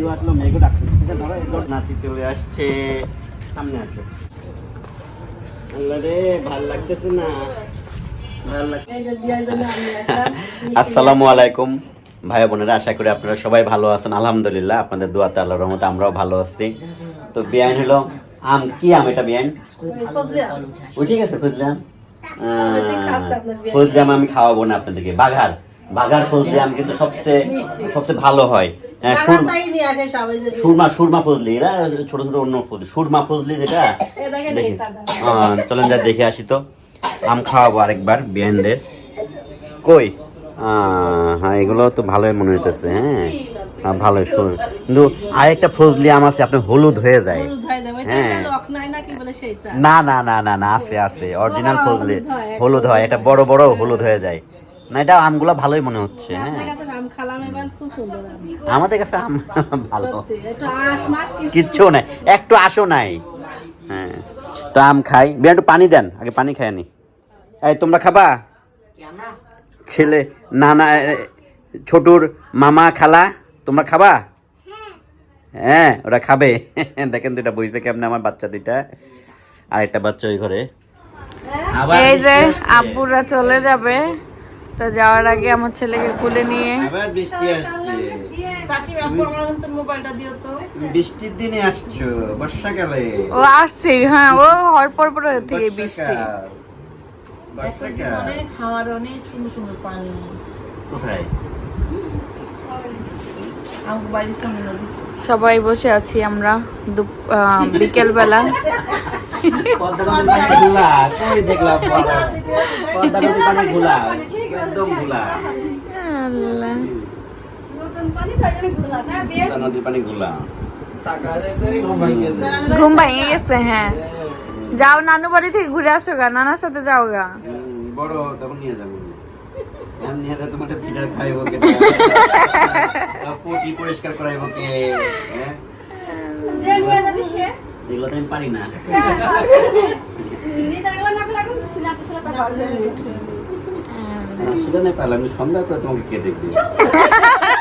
নাতিও আসলো মেয়েকে ডাকছে। ধরো, নাতি চলে আসছে। সামনে আসো। রে ভালো লাগতেছে না? ভালো লাগছে এই যে বিয়ের জন্য আমি আসলাম। আসসালামু আলাইকুম। ভাই বোনেরা আশা করি আপনারা সবাই ভালো আছেন। আলহামদুলিল্লাহ আপনাদের দোয়াতে আল্লাহর রহমতে আমরাও ভালো আছি। তো বিয়াইন হলো আম কি আম এটা বিয়াইন? ফজলি আম। ও ঠিক আছে খাচ্ছে আপনার বিয়াইন। খুঁজলাম আমি খাওয়াবো না আপনাদেরকে। বাঘার বাঘার ফজলি আম কিন্তু সবচেয়ে সবচেয়ে ভালো হয়। হ্যাঁ, সুরমা সুরমা ফজলি এরা ছোট ছোট অন্য ফজলি। সুরমা ফজলি যেটা দেখি। চলেন যা দেখে আসি তো। আম খাওয়াবো আরেকবার বিয়ানদের কই? হ্যাঁ এগুলো তো ভালোই মনে হইতেছে হ্যাঁ। হ্যাঁ, ভালোই শুন কিন্তু আরেকটা ফজলি আম আছে আপনি হলুদ হয়ে যায়। হয়ে না না না না না আছে আছে অরিজিনাল ফজলি। হলুদ হয় এটা বড় বড় হলুদ হয়ে যায়। না এটা আমগুলো ভালোই মনে হচ্ছে হ্যাঁ। আমাদের কাছে আম ভালো। কিচ্ছু নাই। একটু আসো নাই। হ্যাঁ তো আম খাই। বিয়া একটু পানি দেন আগে পানি খাই নি। এই তোমরা খাবা? ছেলে নানা ছোটুর মামা খালা তোমরা খাবা? হ্যাঁ ওরা খাবে। দেখেন দুইটা বইছে কেমনে আমার বাচ্চা দুইটা। আর একটা বাচ্চা ওই ঘরে। আবার এই যে আব্বুরা চলে যাবে। তো যাওয়ার আগে আমার ছেলেকে কুলে নিয়ে। বৃষ্টি আসছে। বৃষ্টির দিনে আসছো বর্ষাকালে? ও আসছে হ্যাঁ ও হওয়ার পর পর থেকে বৃষ্টি। অনেক খাওয়ার অনেক সুন্দর সুন্দর পানি। কোথায়? আমার বাড়ির সামনে নদী। সবাই বসে আছি আমরা বিকেল বেলা পদ্মা নদীর পানি ঘোলা, কই দেখলাম পদ্মা? পদ্মা নদীর পানি ঘোলা, একদম ঘোলা। পদ্মা নদীর পানি ঘোলা। ঘুম ভাঙে গেছে হ্যাঁ যাও নানু বাড়ি থেকে ঘুরে আসো গা নানার সাথে যাও গা বড় তখন নিয়ে যাব ফিডার খাইবো কে পটি পরিষ্কার করাইবো কে হ্যাঁ? এগুলো তো আমি পারি না। সেটা নাই পারলাম আমি সন্ধ্যা করে তোমাকে কে দেখবে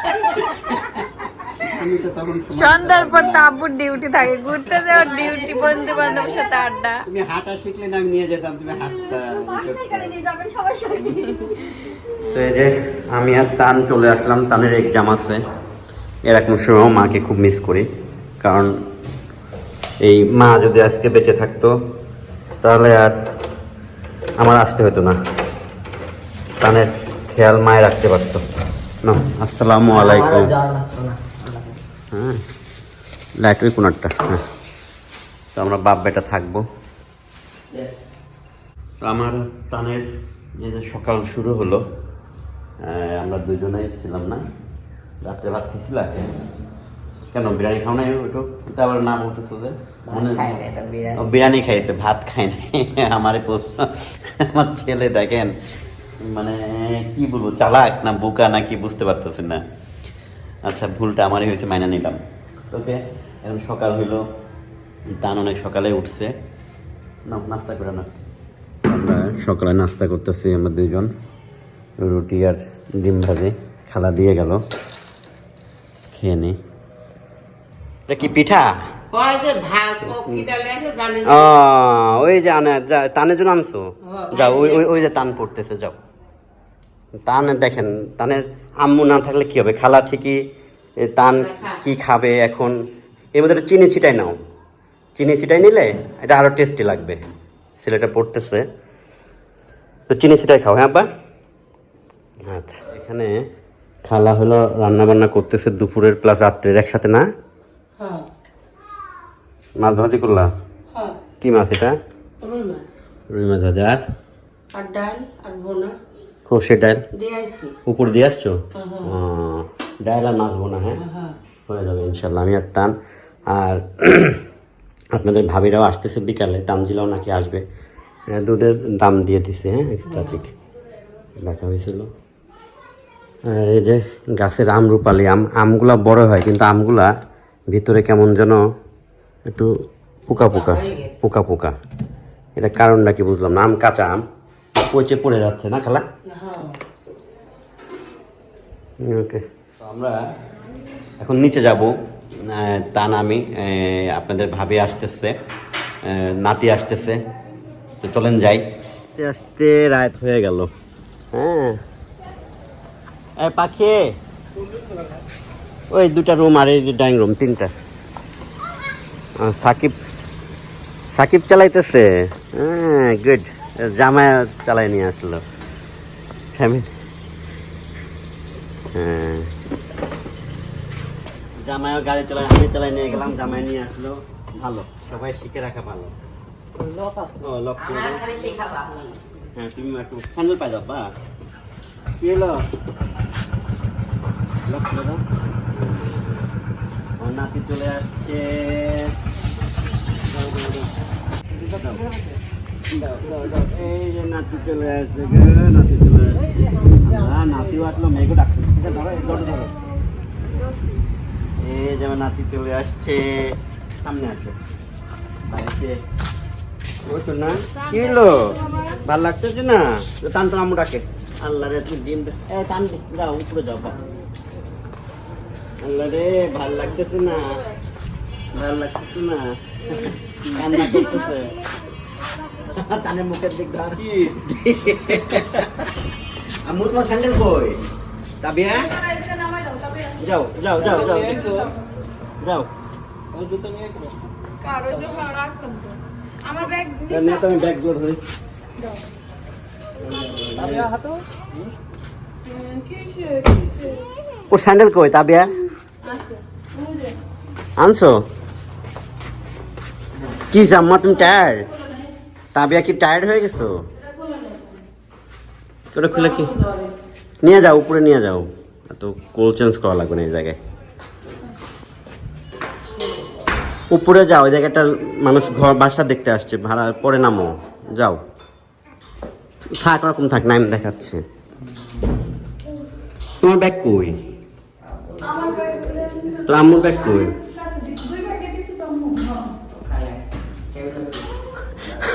আমি তো তখন সময়- সন্ধ্যার পর তো আব্বুর ডিউটি থাকে। ঘুরতে যাওয়ার ডিউটি বন্ধু বান্ধবের সাথে আড্ডা। তুমি হাঁটা শিখলে না আমি নিয়ে যেতাম তুমি হাঁটতা তো এই যে আমি আর তান চলে আসলাম। তানের এক্সাম আছে। এরকম সময় মাকে খুব মিস করি। কারণ এই মা যদি আজকে বেঁচে থাকতো তাহলে আর আমার আসতে হতো না। তানের খেয়াল মায় রাখতে পারতো। না আসসালামু আলাইকুম। হ্যাঁ লাইটের কোনারটা হ্যাঁ তো আমরা বাপ বেটা থাকব। তো আমার টানের যে সকাল শুরু হলো আমরা দুজনে ছিলাম না। রাত্রে ভাত খেয়েছিলাম কেন বিরিয়ানি খাও নাই ওইটু তো আবার না বলতেছো যে মনে ও, বিরিয়ানি খাইছে ভাত খাই নাই। আমার প্রশ্ন আমার ছেলে দেখেন মানে কি বলব চালাক না বোকা না কি বুঝতে পারতেছেন না। আচ্ছা ভুলটা আমারই হয়েছে মাইনা নিলাম। ওকে এখন সকাল হইল। দান অনেক সকালে উঠছে। না নাস্তা করে না আমরা সকালে নাস্তা করতেছি আমরা দুইজন। রুটি আর ডিম ভাজি। খালা দিয়ে গেল। খেয়ে নি। এটা কি পিঠা? হয় ওই যে তানের জন্য আনছো? যাও ওই ওই যে টান পড়তেছে যাও। টান দেখেন টানের আম্মু না থাকলে কি হবে? খালা ঠিকই তান কি খাবে এখন? এর মধ্যে চিনি ছিটাই নাও। চিনি ছিটাই নিলে এটা আরও টেস্টি লাগবে। ছেলেটা পড়তেছে। তো চিনি ছিটাই খাও হ্যাঁ আব্বা? আচ্ছা এখানে খালা হলো রান্না বান্না করতেছে দুপুরের প্লাস রাত্রের একসাথে না? হ্যাঁ। মাছ ভাজি করলা? হ্যাঁ। কি মাছ এটা? রুই মাছ। রুই মাছ ভাজা। আর? ডাল আর বোনা ডাল দিয়ে উপর দিয়ে আসছো? ও, ডাল আর মাছ বোনা হ্যাঁ? হ্যাঁ হয়ে। যাবে ইনশাল্লাহ আমি আর টান আর আপনাদের ভাবিরাও আসতেছে বিকালে তামজিলাও নাকি আসবে। হ্যাঁ, দুধের দাম দিয়ে দিছে হ্যাঁ ট্রাফিক। দেখা হয়েছিল। আর এই যে গাছের আম রূপালি আম আমগুলা বড় হয় কিন্তু আমগুলা ভিতরে কেমন যেন একটু পোকা পোকা পোকা পোকা। এটা কারণটা কি বুঝলাম না? আম কাঁচা আম। পচে পড়ে যাচ্ছে না খালা? হ্যাঁ। ওকে আমরা এখন নিচে যাব। তা না আমি আপনাদের ভাবি আসতেছে নাতি আসতেছে। তো চলেন যাই। আসতে আসতে রাত হয়ে গেল। হ্যাঁ। পাখি। ওই দুটা রুম আর এই যে ডাইনিং রুম তিনটা। সাকিব সাকিব চালাইতেছে। হ্যাঁ গুড জামাই চালাই নিয়ে আসলো। ফ্যামিলি। হ্যাঁ। জামাইও গাড়ি চালাই আমি চালাই নিয়ে গেলাম জামাই নিয়ে আসলো। ভালো। সবাই শিখে রাখা ভালো। লক হ্যাঁ তুমি একটু স্যান্ডেল পাই যাও বা। কি হলো? লক দাও নাতি চলে আসছে। এই যে নাতি চলে আসছে নাতি চলে আসছে নাতিও আসলো মেয়েকে ডাকছে এই যে আমার নাতি চলে আসছে সামনে ওই না কি হলো ভালো লাগতেছে না তো তো আমু ডাকে আল্লাহ রে তুমি ডিম এ দে, যাও উপরে যাও। আল্লাহ রে ভালো লাগতেছে না ভালো লাগতেছে না কান্না করতেছে টানের মুখের দিক ধর। আমু তোমার স্যান্ডেল কই? তাবিয়া? যাও যাও যাও যাও। যাও। আমার ব্যাগ আমি ধরি। ও স্যান্ডেল কই তাবিয়া? আনছো? কি জাম্মা তুমি টায়ার্ড তাবিয়া কি টায়ার্ড হয়ে গেছো? ওটা খুলে কি? নিয়ে যাও উপরে নিয়ে যাও। তো কোল চেঞ্জ করা লাগবে না এই জায়গায়। উপরে যাও ওই জায়গাটা মানুষ ঘর বাসা দেখতে আসছে। ভাড়া পরে নামো। যাও। থাক ওরকম থাক নাম দেখাচ্ছে। তোমার ব্যাগ কই? তোর আম্মুর ব্যাগ কই?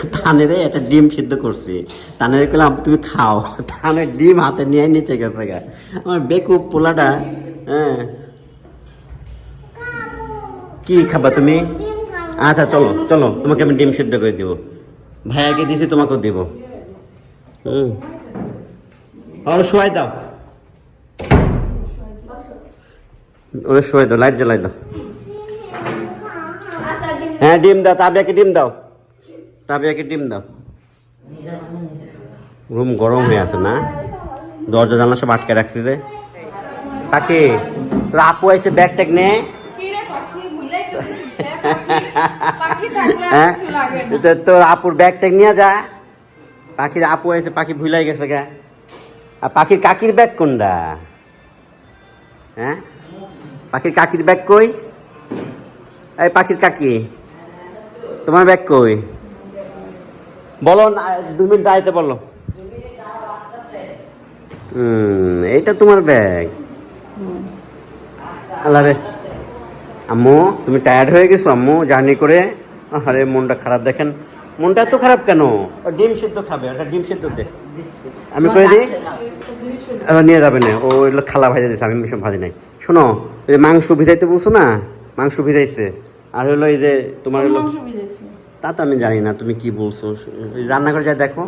তানের একটা ডিম সিদ্ধ করছি। তানের কইলাম তুমি খাও। তানের ডিম হাতে নিয়ে নিচে গেছে গা। আমার বেকুব পোলাটা হ্যাঁ। কি খাবা তুমি? আচ্ছা চলো চলো, তোমাকে আমি ডিম সিদ্ধ করে দিব। ভাইয়াকে দিছি, তোমাকেও দিব। হুম। ওরা শোয়াই দাও। ওরা শোয়াই দাও, লাইট জ্বালাই দাও। হ্যাঁ ডিম দাও তাবিয়াকে ডিম দাও। তাবিয়াকে ডিম দাও? রুম গরম হয়ে আছে না? দরজা জানলা সব আটকে রাখছি যে। পাখি তোর আপু আইসে ব্যাগ ট্যাগ নে। কি রে পাখি? ভুলে গেছিস পাখি। থাকলে আর হ্যাঁ? তোর আপুর ব্যাগ ট্যাগ নিয়ে যা। পাখির আপু এসে পাখি ভুলাই গেছে গা। আর পাখির কাকির ব্যাগ কোনটা? হ্যাঁ? পাখির কাকির ব্যাগ কই? এই পাখির কাকি তোমার ব্যাগ কই? বলো না দু মিনিট দাঁড়াইতে বলো। হুম এইটা তোমার ব্যাগ। আল্লাহ রে। আম্মু তুমি টায়ার্ড হয়ে গেছো আম্মু জার্নি করে। আরে মনটা খারাপ দেখেন। মনটা এত খারাপ কেন? ও ডিম সিদ্ধ খাবে ওটা ডিম সিদ্ধ দে। আমি করে দিই? নিয়ে যাবে না। ও এগুলো খালা ভাজা দিয়েছে আমি মিশন ভাজি নাই। শোনো যে মাংস ভিজাইতে বলছো না মাংস ভিজাইছে। আর হলো এই যে তোমার হলো তা তো আমি জানি না তুমি কি বলছো? ওই রান্না করে যা দেখো।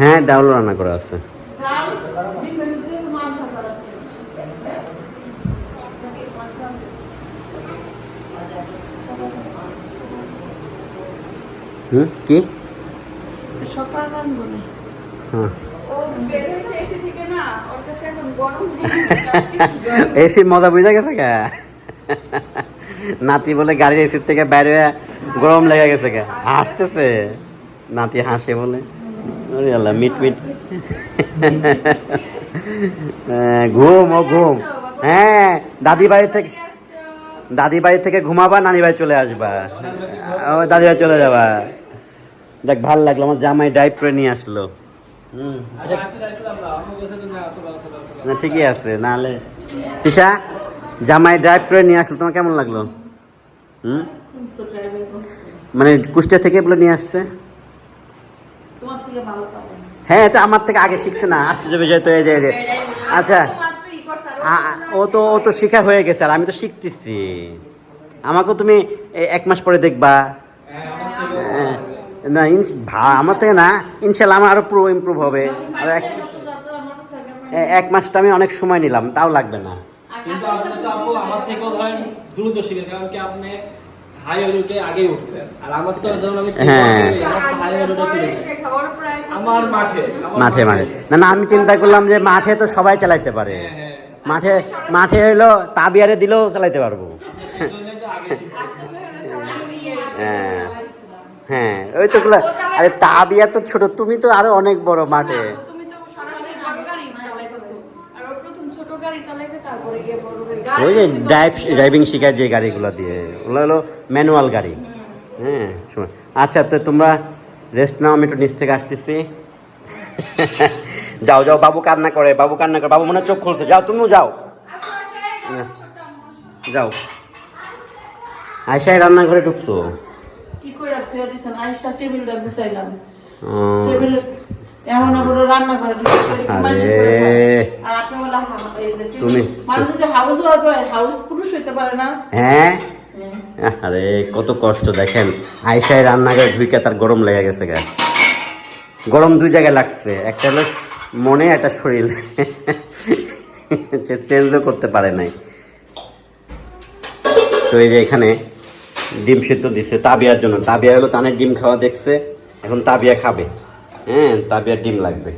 হ্যাঁ ডাউল রান্না করা আছে। হুম কি? হ্যাঁ। এসি মজা বুঝা গেছে গা নাতি বলে গাড়ির এসির থেকে বাইরে গরম লেগে গেছে গা। হাসতেছে। নাতি হাসে বলে। আল্লাহ মিট মিট। হ্যাঁ, ঘুম ও ঘুম। হ্যাঁ দাদি বাড়ি থেকে দাদি বাড়ি থেকে ঘুমাবা নানি বাড়ি চলে আসবা। ও দাদি বাড়ি চলে যাবা। দেখ ভালো লাগল আমার জামাই ডাইভ করে নিয়ে আসলো। হুম। না ঠিকই আছে নাহলে তিশা? জামাই ড্রাইভ করে নিয়ে আসলো তোমার কেমন লাগল? হুম? তো মানে কুষ্টিয়া থেকে বলে নিয়ে আসছে? হ্যাঁ তো আমার থেকে আগে শিখছে না আসতে যাবে যেহেতু এই যে। আচ্ছা ও তো ও তো শিখা হয়ে গেছে আর আমি তো শিখতেছি। আমাকেও তুমি এক মাস পরে দেখবা। হ্যাঁ, না আমার থেকে না ইনশাল্লাহ আমার আরও পুরো ইমপ্রুভ হবে। আর এক মাস তো আমি অনেক সময় নিলাম তাও লাগবে না। কিন্তু আপনি তো আপু আমার থেকেও ধরেন দ্রুত শিখেন কারণ কি আপনি রুটে আগেই উঠছেন। আর আমার তো যখন আমি হ্যাঁ। হাইওয়ে তুলে আমার মাঠে মাঠে মাঠে। না না আমি চিন্তা করলাম যে মাঠে তো সবাই চালাইতে পারে। হ্যাঁ, হ্যাঁ। মাঠে মাঠে হইল তাবিয়ারে দিলেও চালাইতে পারব। হ্যাঁ। হ্যাঁ ওই তো আরে তাবিয়া তো ছোট তুমি তো আরও অনেক বড় মাঠে তুমি তো সরাসরি বড় গাড়ি চালাইতেছো আর ও প্রথম ছোট গাড়ি চালাইছে তারপরে গিয়ে বড় গাড়ি ওই যে ড্রাইভ ড্রাইভিং শেখায় যে গাড়িগুলো দিয়ে ওগুলো হলো ম্যানুয়াল গাড়ি। হ্যাঁ শোনো। আচ্ছা তো তোমরা রেস্ট নাও আমি একটু নিচ থেকে আসতেছি। যাও যাও বাবু কান্না করে বাবু কান্না করে বাবু মনে চোখ খুলছে। যাও তুমিও যাও। যাও। আয়সায় রান্নাঘরে ঢুকছো? কি করে রাখতে দিছেন? আইসা টেবিলটা গুছাইলাম ও, টেবিল তুমি- হাউস পুরুষ হইতে পারে না। হ্যাঁ? হ্যাঁ। আরে কত কষ্ট দেখেন। আয়সায় রান্নাঘরে ঢুকে তার গরম লেগে গেছে গা গরম দুই জায়গায় লাগছে। একটা হলো মনে একটা শরীর। সে চেঞ্জও করতে পারে নাই। তো এই যে এখানে ডিম সিদ্ধ দিছে তাবিয়ার জন্য। তাবিয়া হলো তানের ডিম খাওয়া দেখছে এখন তাবিয়া খাবে। হ্যাঁ তাবিয়ার ডিম লাগবে।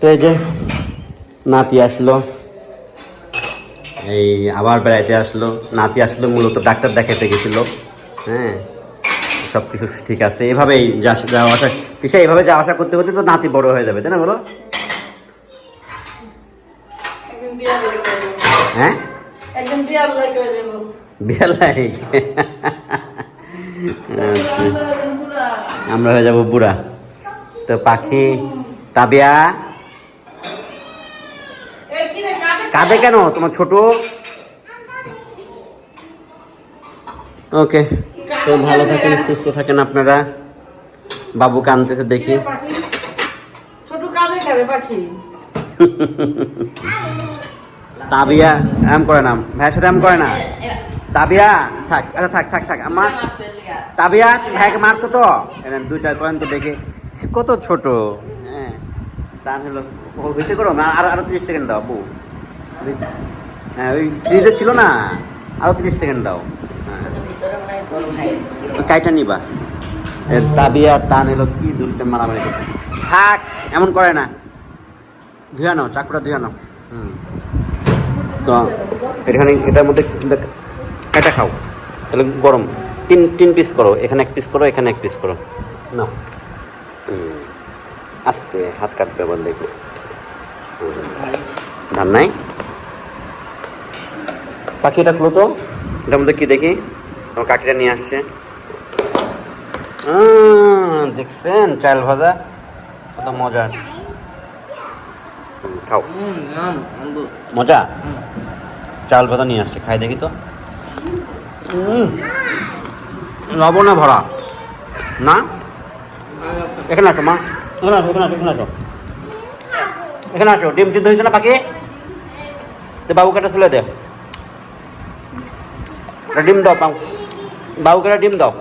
তো এই যে নাতি আসলো। এই আবার বেড়াইতে আসলো। নাতি আসলো মূলত ডাক্তার দেখাতে গেছিল। হ্যাঁ সব কিছু ঠিক আছে। এভাবেই যা যাওয়া আসা কিসে? এইভাবে যাওয়া আসা করতে করতে তো নাতি বড় হয়ে যাবে তাই না বলো? হয়ে? বিয়ার পুরা আমরা হয়ে যাব বুড়া। তো পাখি, তাবিয়া। কাঁদে কেন তোমার ছোট? ওকে তো ভালো থাকেন, সুস্থ থাকেন আপনারা। বাবু কানতেছে দেখি। ছোট কাঁদে পাখি তাবিয়া এম করে না ভাইয়ের সাথে এম করে না? তাবিয়া, থাক আচ্ছা থাক থাক থাক আমার তাবিয়া, ভাইকে মারছো তো? দুইটা করেন তো দেখে। কত ছোট? হ্যাঁ টান হলো, ও করো আর, আরও তিরিশ সেকেন্ড দাও, বউ। হ্যাঁ ওই ফ্রিজে ছিল না? আরও তিরিশ সেকেন্ড দাও। হ্যাঁ। কাইটা নিবা। তাবিয়া আর টান এলো কি দুষ্টে মারামারি করছে। থাক, এমন করে না। ধুয়া নাও, চাকুটা ধুয়া নাও। হুম। তো, এখানে, এটার মধ্যে এটা খাও। তাহলে গরম। তিন তিন পিস করো। এখানে এক পিস করো, এখানে এক পিস করো। না আস্তে হাত কাটবে আবার দেখো। ধান নাই? পাখি এটা খুলো তো। এটার মধ্যে কি দেখি? তোমার কাকিটা নিয়ে আসছে। দেখছেন চাল ভাজা কত মজা। হুম, খাও। মজা? চাল ভাজা নিয়ে আসছে খাই দেখি তো। লবণে ভরা? না? এখানে আসো মা। এখানে আসো এখানে আসো এখানে আসো। এখানে আসো ডিম সিদ্ধ হয়েছে না পাখি তো বাবু একটা তুলে দে। ডিম দাও বাবু। একটা ডিম দাও।